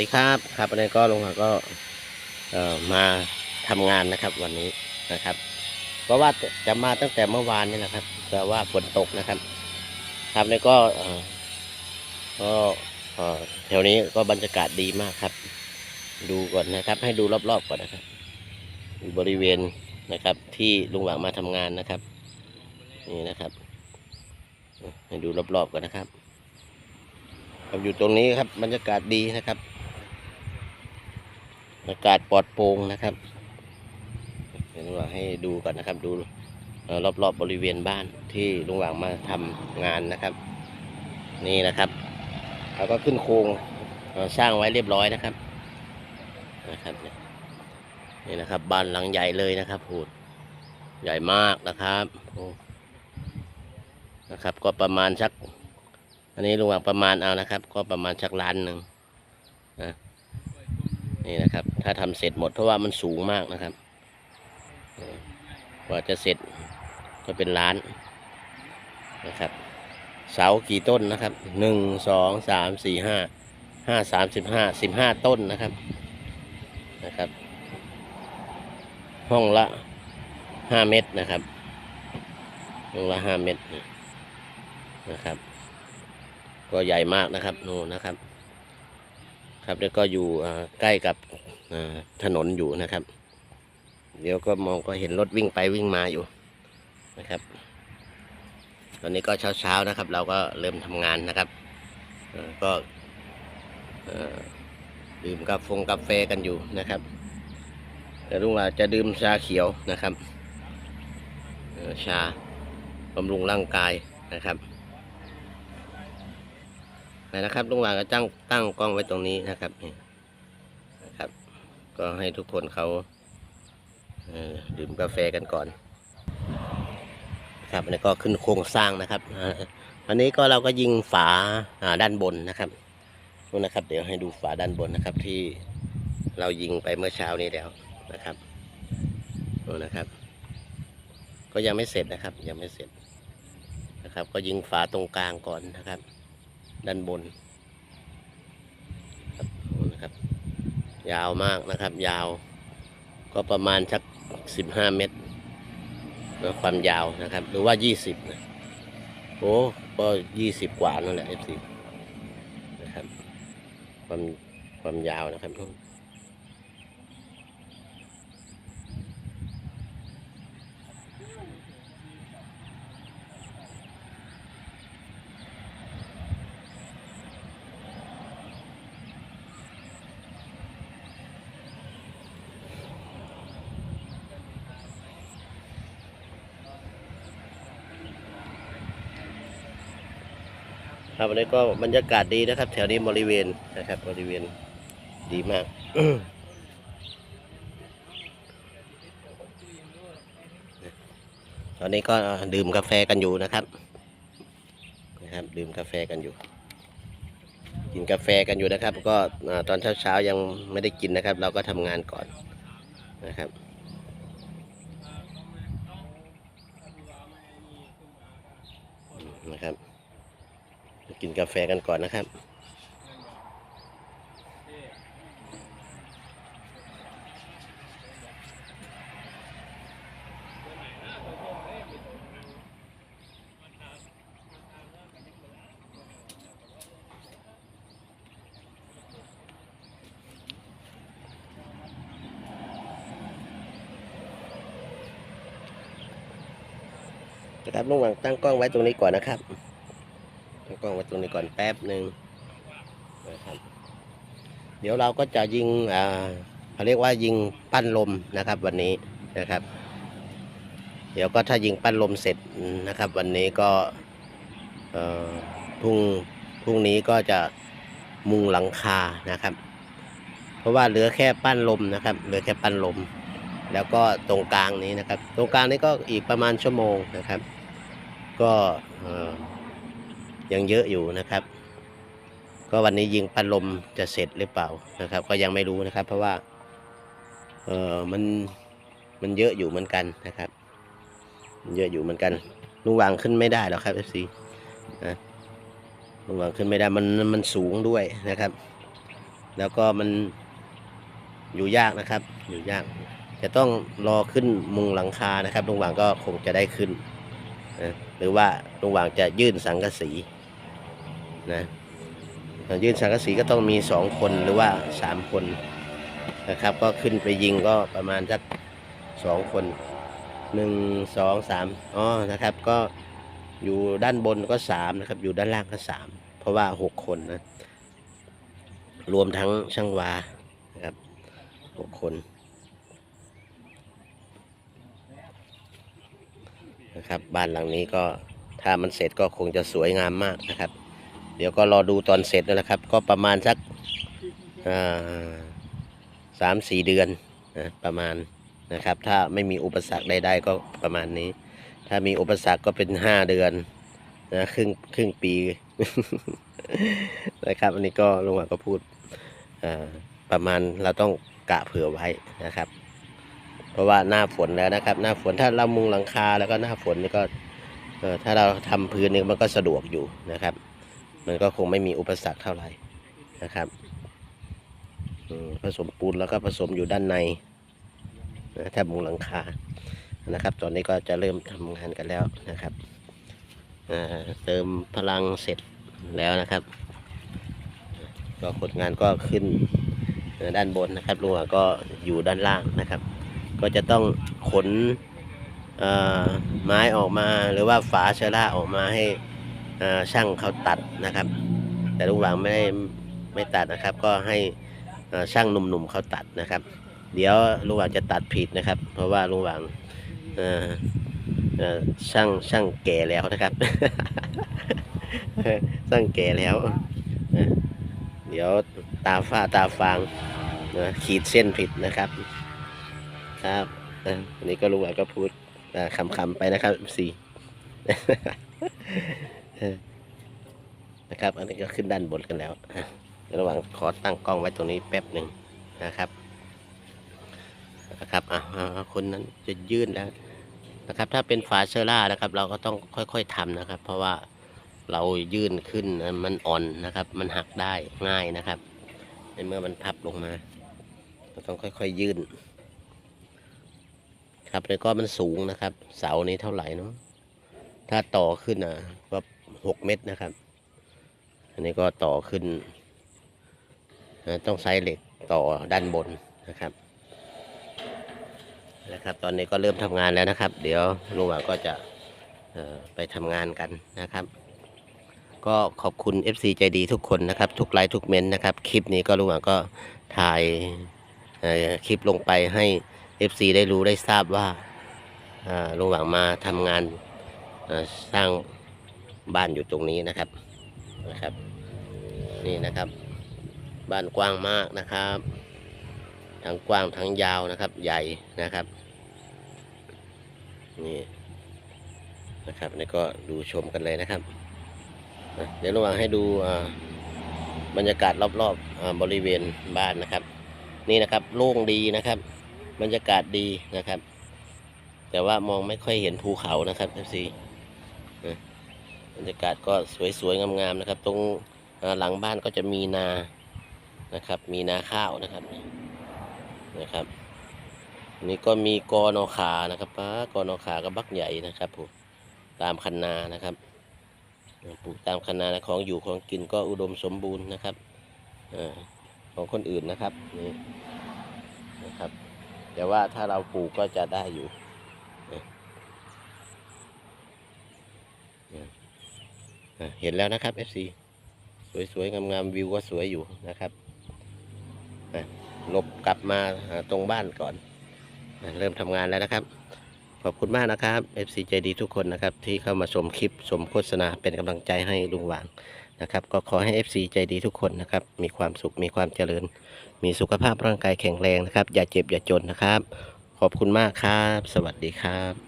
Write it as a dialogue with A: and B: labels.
A: สวัสดีครับครับวันนี้ก็ลุงหาก็เอ่อมาทำงานนะครับวันนี้นะครับ เพราะว่าจะมาตั้งแต่เมื่อวานนี่แหละครับ แต่ว่าฝนตกนะครับ ครับนี่ก็เอ่อก็เอ่อแถวนี้ก็บรรยากาศดีมากครับ ดูก่อนนะครับ ให้ดูรอบๆก่อนนะครับบริเวณนะครับ ที่ลุงหวังมาทำงานนะครับ นี่นะครับ ให้ดูรอบๆก่อนนะครับครับอยู่ตรงนี้ครับบรรยากาศดีนะครับ อากาศปลอดโปร่งนะครับเดี๋ยวลุงหว่างให้ดูก่อนนะครับ ดูรอบๆบริเวณบ้านที่ลุงหว่างมาทำงานนะครับ นี่นะครับเราก็ขึ้นโครงสร้างไว้เรียบร้อยนะครับนะครับนี่นะครับ บ้านหลังใหญ่เลยนะครับพูดใหญ่มากนะครับนะครับ ก็ประมาณสัก อันนี้ลุงหว่างประมาณเอานะครับ ก็ประมาณสักล้านหนึ่งนะ นี่นะครับ ถ้าทำเสร็จหมดเพราะว่ามันสูงมากนะครับกว่าจะเสร็จก็เป็นล้านนะครับ เสากี่ต้นนะครับหนึ่งสองสามสี่ห้าห้าสามสิบห้าสิบห้าต้นนะครับนะครับ ห้องละห้าเมตรนะครับห้องละห้าเมตรนะครับ ก็ใหญ่มากนะครับนู่นนะครับ ครับ แล้วก็อยู่ใกล้กับถนนอยู่นะครับ เดี๋ยวก็มองก็เห็นรถวิ่งไปวิ่งมาอยู่นะครับ ตอนนี้ก็เช้าๆนะครับ เราก็เริ่มทำงานนะครับก็ดื่มกาแฟกาแฟกันอยู่นะครับแต่ลุงว่าจะดื่มชาเขียวนะครับชาบำรุงร่างกายนะครับ นะครับลุงหวางก็ตั้งตั้งกล้องไว้ตรงนี้นะครับนี่นะครับ ก็ให้ทุกคนเขาเออดื่มกาแฟกันก่อน ครับอันนี้ก็ขึ้นโครงสร้างนะครับอันนี้ก็เราก็ยิงฝาอ่าด้านบนนะครับนู่นนะครับ เดี๋ยวให้ดูฝาด้านบนนะครับ ที่เรายิงไปเมื่อเช้านี้แล้วนะครับนู่นนะครับ ก็ยังไม่เสร็จนะครับ ยังไม่เสร็จนะครับ ก็ยิงฝาตรงกลางก่อนนะครับ ด้านบนครับนะครับ ยาวมากนะครับ ยาว ก็ประมาณสักสิบห้าเมตรความยาวนะครับ หรือว่ายี่สิบนะโอ้ก็ยี่สิบกว่านั่นแหละเอฟซีนะครับ ความความยาวนะครับ ครับวันนี้ก็บรรยากาศดีนะครับ แถวนี้บริเวณนะครับบริเวณดีมากตอนนี้ก็ดื่มกาแฟกันอยู่นะครับนะครับ ดื่มกาแฟกันอยู่ กินกาแฟกันอยู่นะครับ ก็อ่าตอนเช้าๆยังไม่ได้กินนะครับ เราก็ทำงานก่อนนะครับนะครับ กินกาแฟกันก่อนนะครับ นะครับลุงหวังตั้งกล้องไว้ตรงนี้ก่อนนะครับ ล้องไว้ตรงนี้ก่อนแป๊บหนึ่งนะครับเดี๋ยวเราก็จะยิงอ่าเขาเรียกว่ายิงปั้นลมนะครับวันนี้นะครับ เดี๋ยวก็ถ้ายิงปั้นลมเสร็จนะครับ วันนี้ก็เอ่อพรุ่งพรุ่งนี้ก็จะมุงหลังคานะครับ เพราะว่าเหลือแค่ปั้นลมนะครับ เหลือแค่ปั้นลม แล้วก็ตรงกลางนี้นะครับ ตรงกลางนี้ก็อีกประมาณชั่วโมงนะครับ ก็เอ่อ ยังเยอะอยู่นะครับ ก็วันนี้ยิงพัดลมจะเสร็จหรือเปล่านะครับ ก็ยังไม่รู้นะครับ เพราะว่า เออมันมันเยอะอยู่เหมือนกันนะครับมันเยอะอยู่เหมือนกันลุงวางขึ้นไม่ได้หรอกครับเอฟซีนะลุงวางขึ้นไม่ได้มันมันสูงด้วยนะครับ แล้วก็มันอยู่ยากนะครับ อยู่ยาก จะต้องรอขึ้นมุงหลังคานะครับลุงหวางก็คงจะได้ขึ้นนะหรือว่าลุงหวางจะยื่นสังกะสี นะยื่นสังกะสีก็ต้องมีสองคนหรือว่าสามคนนะครับ ก็ขึ้นไปยิงก็ประมาณสักสองคนหนึ่งสองสามอ๋อนะครับ ก็อยู่ด้านบนก็สามนะครับ อยู่ด้านล่างก็สามเพราะว่าหกคนนะ รวมทั้งช่างวานะครับหกคนนะครับ บ้านหลังนี้ก็ถ้ามันเสร็จก็คงจะสวยงามมากนะครับ เดี๋ยวก็รอดูตอนเสร็จนั่นะครับ ก็ประมาณสักสามสี่เดือนนะประมาณนะครับ ถ้าไม่มีอุปสรรคใดๆก็ประมาณนี้ ถ้ามีอุปสรรคก็เป็นห้าเดือนนะครึ่งครึ่งปีนะครับ อันนี้ก็ลุงหว่างก็พูดประมาณเราต้องกะเผื่อไว้นะครับ เพราะว่าหน้าฝนแล้วนะครับ หน้าฝนถ้าเรามุงหลังคาแล้วก็หน้าฝนนี่ก็ถ้าเราทำพื้นนี่มันก็สะดวกอยู่นะครับ มันก็คงไม่มีอุปสรรคเท่าไหร่นะครับผสมปูนแล้วก็ผสมอยู่ด้านในนะถ้ามุงหลังคานะครับ ตอนนี้ก็จะเริ่มทำงานกันแล้วนะครับเติมพลังเสร็จแล้วนะครับ ก็คนงานก็ขึ้นด้านบนนะครับลุงอะก็อยู่ด้านล่างนะครับ ก็จะต้องขนไม้ออกมาหรือว่าฝาเชอร่าออกมาให้ ช่างเขาตัดนะครับ แต่ลุงหวังไม่ได้ไม่ตัดนะครับ ก็ให้ช่างหนุ่มๆเขาตัดนะครับ เดี๋ยวลุงหวังจะตัดผิดนะครับ เพราะว่าลุงหวังช่างช่างแก่แล้วนะครับช่างแก่แล้วเดี๋ยวตาฝ้าตาฟางขีดเส้นผิดนะครับ ครับอันนี้ก็ลุงหวานก็พูดคำๆไปนะครับสี่ นะครับ อันนี้ก็ขึ้นด้านบนกันแล้วระหว่างขอตั้งกล้องไว้ตรงนี้แป๊บหนึ่งนะครับนะครับอะอ่าคนนั้นจะยื่นแล้วนะครับ ถ้าเป็นฝาเชอร่านะครับ เราก็ต้องค่อยๆทำนะครับ เพราะว่าเรายื่นขึ้นมันอ่อนนะครับ มันหักได้ง่ายนะครับในเมื่อมันพับลงมาเราต้องค่อย ๆยื่น ครับแล้วก็มันสูงนะครับ เสานี้เท่าไหร่เนาะถ้าต่อขึ้นอะก็ หกเมตรนะครับ อันนี้ก็ต่อขึ้น ต้องใช้เหล็กต่อด้านบนนะครับนะครับ ตอนนี้ก็เริ่มทำงานแล้วนะครับ เดี๋ยวลุงหวังก็จะไปทำงานกันนะครับ ก็ขอบคุณ FC ใจดีทุกคนนะครับ ทุกไลค์ทุกเม้นต์นะครับ คลิปนี้ก็ลุงหวังก็ถ่ายคลิปลงไปให้ FC ได้รู้ได้ทราบว่าลุงหวังมาทำงานสร้าง บ้านอยู่ตรงนี้นะครับนะครับ นี่นะครับ บ้านกว้างมากนะครับ ทั้งกว้างทั้งยาวนะครับ ใหญ่นะครับ นี่นะครับนี่ก็ดูชมกันเลยนะครับ เดี๋ยวระหว่างให้ดูบรรยากาศรอบๆบริเวณบ้านนะครับ นี่นะครับโล่งดีนะครับ บรรยากาศดีนะครับ แต่ว่ามองไม่ค่อยเห็นภูเขานะครับเอฟซี บรรยากาศก็สวยๆงามๆนะครับ ตรงหลังบ้านก็จะมีนานะครับ มีนาข้าวนะครับนะครับนนี่ก็มีกอนอขานะครับป้ากอนอขากับบักใหญ่นะครับผมตามคันนานะครับปลูกตามคันนาและของอยู่ของกินก็อุดมสมบูรณ์นะครับอของคนอื่นนะครับนี่นะครับ แต่ว่าถ้าเราปลูกก็จะได้อยู่นะนะอะ เห็นแล้วนะครับ FC สวยๆ งามๆ วิวก็สวยอยู่นะครับหลบกลับมาตรงบ้านก่อน เริ่มทำงานแล้วนะครับ ขอบคุณมากนะครับ FC ใจดีทุกคนนะครับ ที่เข้ามาชมคลิปชมโฆษณาเป็นกำลังใจให้ลุงหวางนะครับ ก็ขอให้ FC ใจดีทุกคนนะครับ มีความสุขมีความเจริญ มีสุขภาพร่างกายแข็งแรงนะครับ อย่าเจ็บอย่าจนนะครับ ขอบคุณมากครับ สวัสดีครับ